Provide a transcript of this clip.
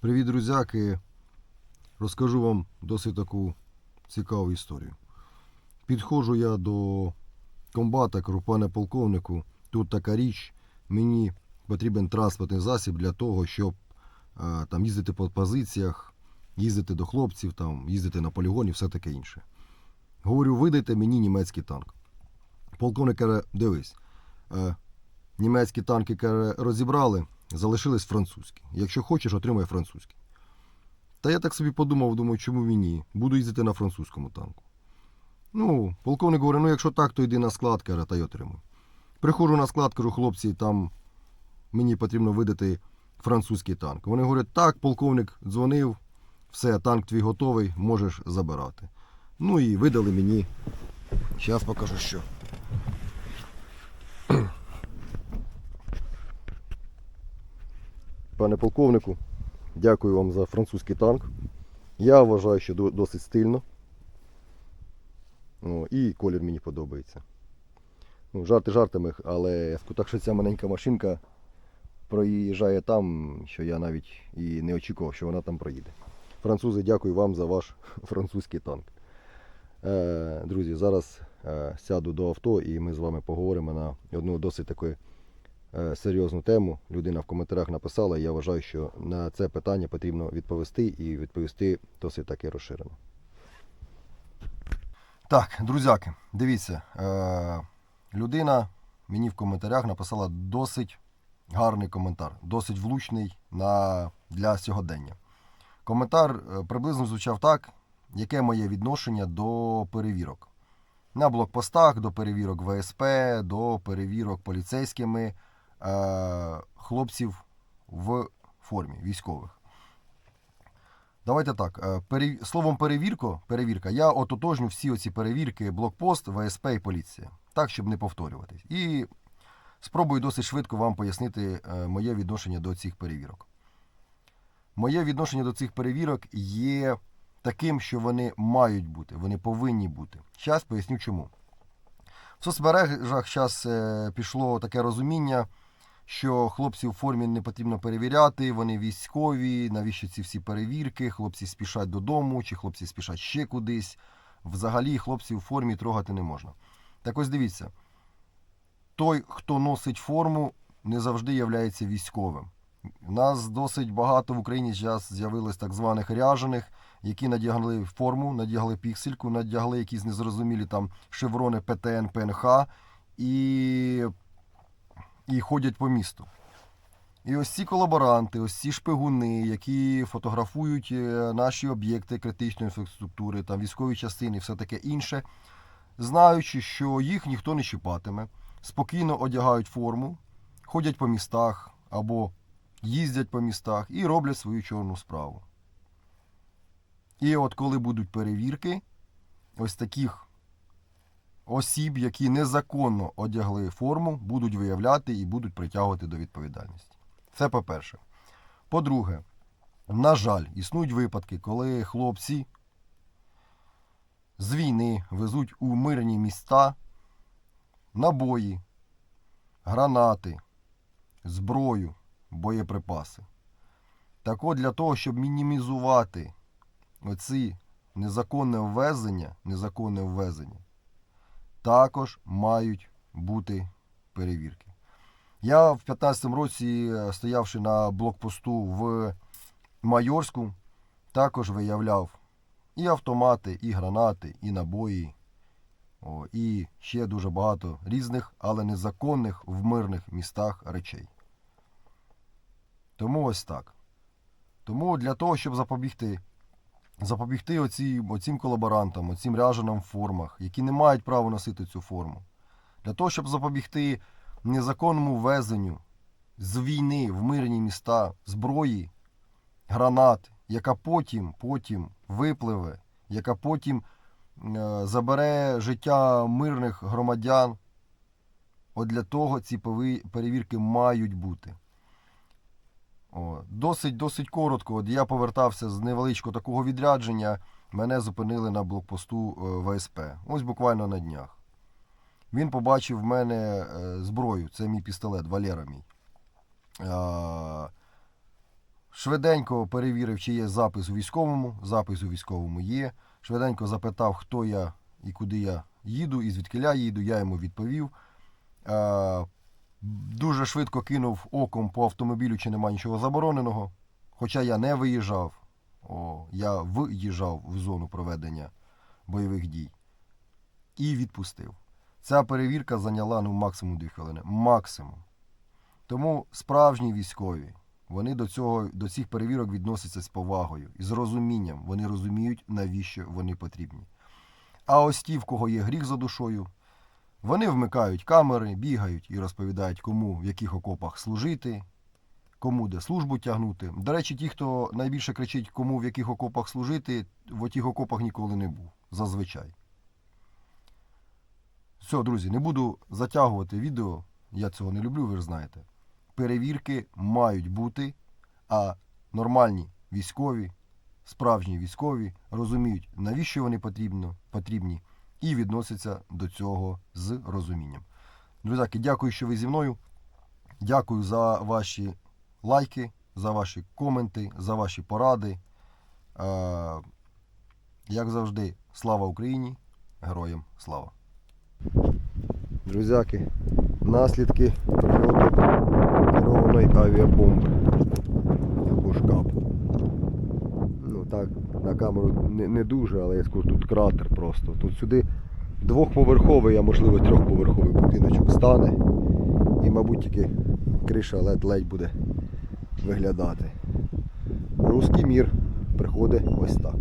Привіт, друзяки! Розкажу вам досить таку цікаву історію. Підходжу я до комбата, кажу, пане полковнику, тут така річ, мені потрібен транспортний засіб для того, щоб е, там їздити по позиціях, їздити до хлопців, там, їздити на полігон і все таке інше. Говорю, видайте мені німецький танк. Полковник каже, дивись, е, німецькі танки каже, розібрали, залишились французькі. Якщо хочеш, отримай французький. Та я так собі подумав, думаю, чому він ні? Буду їздити на французькому танку. Ну, полковник говорить, ну якщо так, то йди на склад, каже, та й отримуй. Приходжу на склад, кажу, хлопці, там мені потрібно видати французький танк. Вони говорять, так, полковник дзвонив, все, танк твій готовий, можеш забирати. Ну і видали мені. Зараз покажу що. Пане полковнику, дякую вам за французький танк. Я вважаю, що досить стильно. О, і колір мені подобається. Ну, жарти жартами, але так, що ця маленька машинка проїжджає там, що я навіть і не очікував, що вона там проїде. Французи, дякую вам за ваш французький танк. Е, друзі, зараз е, сяду до авто і ми з вами поговоримо на одну досить таку серйозну тему. Людина в коментарях написала, і я вважаю, що на це питання потрібно відповісти і відповісти досить таки розширено. Так, друзяки, дивіться, е, людина мені в коментарях написала досить гарний коментар, досить влучний на, для сьогодення. Коментар е, приблизно звучав так, яке моє відношення до перевірок. На блокпостах, до перевірок ВСП, до перевірок поліцейськими е, хлопців в формі військових. Давайте так. е, Словом перевірко, перевірка, я ототожню всі оці перевірки, блокпост, ВСП і поліція. Так, щоб не повторюватись. І спробую досить швидко вам пояснити е, моє відношення до цих перевірок. Моє відношення до цих перевірок є таким, що вони мають бути, вони повинні бути. Зараз поясню чому. В соцмережах зараз пішло таке розуміння, що хлопців в формі не потрібно перевіряти, вони військові, навіщо ці всі перевірки, хлопці спішать додому, чи хлопці спішать ще кудись. Взагалі хлопців в формі трогати не можна. Так ось дивіться, той, хто носить форму, не завжди являється військовим. У нас досить багато в Україні зараз з'явилось так званих ряжених, які надягли форму, надягли піксельку, надягли якісь незрозумілі там шеврони ПТН, ПНХ і, і ходять по місту. І ось ці колаборанти, ось ці шпигуни, які фотографують е, наші об'єкти критичної інфраструктури, там військові частини і все таке інше, знаючи, що їх ніхто не чіпатиме, спокійно одягають форму, ходять по містах або їздять по містах і роблять свою чорну справу. І от коли будуть перевірки, ось таких осіб, які незаконно одягли форму, будуть виявляти і будуть притягувати до відповідальності. Це по-перше. По-друге, на жаль, існують випадки, коли хлопці з війни везуть у мирні міста набої, гранати, зброю, боєприпаси. Так от для того, щоб мінімізувати оці незаконне ввезення, незаконне ввезення, також мають бути перевірки. Я в 15-му році, е, стоявши на блокпосту в Майорську, також виявляв і автомати, і гранати, і набої, о, і ще дуже багато різних, але незаконних в мирних містах речей. Тому ось так. Тому для того, щоб запобігти, запобігти оці, оцім колаборантам, оцім ряженам в формах, які не мають права носити цю форму, для того, щоб запобігти незаконному ввезенню з війни в мирні міста зброї, гранат, яка потім, потім випливе, яка потім е, забере життя мирних громадян. От для того ці перевірки мають бути. О, досить, досить коротко. От я повертався з невеличкого такого відрядження. Мене зупинили на блокпосту е, ВСП. Ось буквально на днях. Він побачив в мене е, зброю. Це мій пістолет, Валера мій. Е, Швиденько перевірив, чи є запис у військовому. Запис у військовому є. Швиденько запитав, хто я і куди я їду, і звідки я їду. Я йому відповів. Дуже швидко кинув оком по автомобілю, чи нема нічого забороненого. Хоча я не виїжджав, о, я виїжджав в зону проведення бойових дій і відпустив. Ця перевірка зайняла ну, максимум 2 хвилини. Максимум. Тому справжні військові, вони до, цього, до цих перевірок відносяться з повагою і з розумінням. Вони розуміють, навіщо вони потрібні. А ось ті, в кого є гріх за душою, вони вмикають камери, бігають і розповідають, кому в яких окопах служити, кому де службу тягнути. До речі, ті, хто найбільше кричить, кому в яких окопах служити, в отих окопах ніколи не був. Зазвичай. Все, друзі, не буду затягувати відео. Я цього не люблю, ви ж знаєте. Перевірки мають бути, а нормальні військові, справжні військові розуміють, навіщо вони потрібно, потрібні, і відносяться до цього з розумінням. Друзяки, дякую, що ви зі мною. Дякую за ваші лайки, за ваші коменти, за ваші поради. Е, Як завжди, слава Україні! Героям слава! Друзяки, наслідки прильоту керованої авіабомби або шкапу. Ну так, на камеру не, не дуже, але я скажу, тут кратер просто. Тут сюди двохповерховий, а можливо трьохповерховий будиночок стане. І, мабуть, тільки криша ледь-ледь буде виглядати. Руський мір приходить ось так.